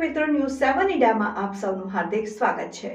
મીડિયામાં આપ સૌનું હાર્દિક સ્વાગત છે.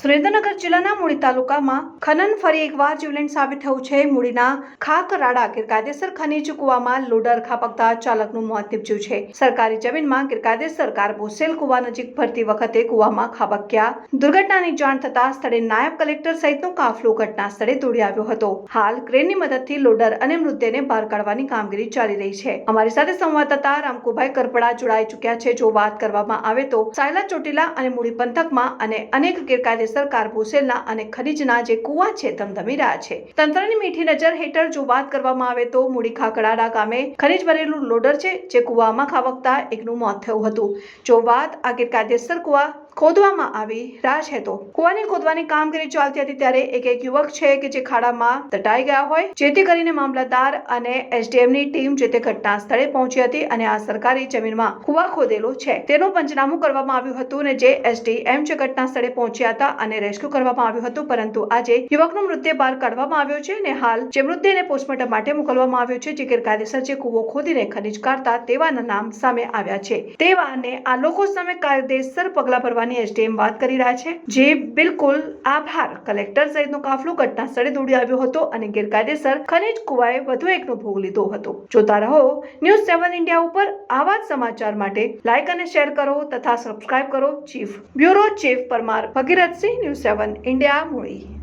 સુરેન્દ્રનગર જિલ્લાના મૂળી તાલુકામાં ખનન ફરી એકવાર જીવલેણ સાબિત થયું છે. મૂળીના ખાકરાડા ગેરકાયદેસર ખનીજ કુવામાં લોડર ખાપકતા ચાલકનું મોત નીપજ્યું છે. સરકારી જમીનમાં ગેરકાયદેસર કાર્બોસેલ કુવા નજીક ભરતી વખતે કુવામાં ખાબક્યા દુર્ઘટનાની જાણ થતા સ્થળે નાયબ કલેક્ટર સહિતનો કાફલો ઘટના સ્થળે દોડી આવ્યો હતો. હાલ ક્રેનની મદદથી લોડર અને મૃતદેહને બહાર કાઢવાની કામગીરી ચાલી રહી છે. અમારી સાથે સંવાદદાતા રામકુભાઈ કરપડા જોડાઈ ચૂક્યા છે. જો વાત કરવામાં આવે તો સાયલા ચોટીલા અને મૂળી પંથકમાં અને અનેક ગેરકાયદેસર કાર્બોસેલના અને ખનીજના જે કુવા છે, ધમધમી રહ્યા છે. તંત્રની મીઠી નજર હેઠળ જો વાત કરવામાં આવે તો મૂળી ખાકડાડા ગામે ખનીજ ભરેલું લોડર છે, જે કુવામાં ખાબકતા એકનું મોત થયું હતું. જો વાત આ ગેરકાયદેસર કુવા ખોદવામાં આવી રાજ હેતો કુવાની ખોદવાની કામગીરી ચાલતી હતી ત્યારે એક એક યુવક છે કે જે ખાડામાં દટાઈ ગયા હોય, જેથી કરીને મામલતદાર અને એસડીએમની ટીમ જે તે ઘટના સ્થળે પહોંચી હતી અને આ સરકારી જમીનમાં કુવા ખોદેલો છે. તેનું પંચનામું કરવામાં આવ્યું હતું અને જે એસડીએમ છે ઘટના સ્થળે પહોંચ્યા હતા અને રેસ્ક્યુ કરવામાં આવ્યું હતું, પરંતુ આજે યુવકનો મૃતદેહ બહાર કાઢવામાં આવ્યો છે અને હાલ જે મૃતદેહને પોસ્ટમોર્ટમ માટે મોકલવામાં આવ્યો છે, જે ગેરકાયદેસર જે કુવો ખોદીને ખનીજ કાઢતા તેવાના નામ સામે આવ્યા છે. તેવાને આ લોકો સામે કાયદેસર પગલાં ભરવાની એસડીએમ વાત કરી રહ્યા છે, જે બિલકુલ આભાર. કલેક્ટર સહિતનો કાફલો ઘટના સ્થળે દોડી આવ્યો હતો અને ગેરકાયદેસર ખનીજ કુવાએ વધુ એકનો ભોગ લીધો હતો. જોતા રહો, ન્યૂઝ સેવન ઇન્ડિયા ઉપર આવા જ સમાચાર માટે લાઇક અને શેર કરો તથા સબસ્ક્રાઇબ કરો chief. Bureau chief Parmar Bhagirathsinh, news seven India, Muli.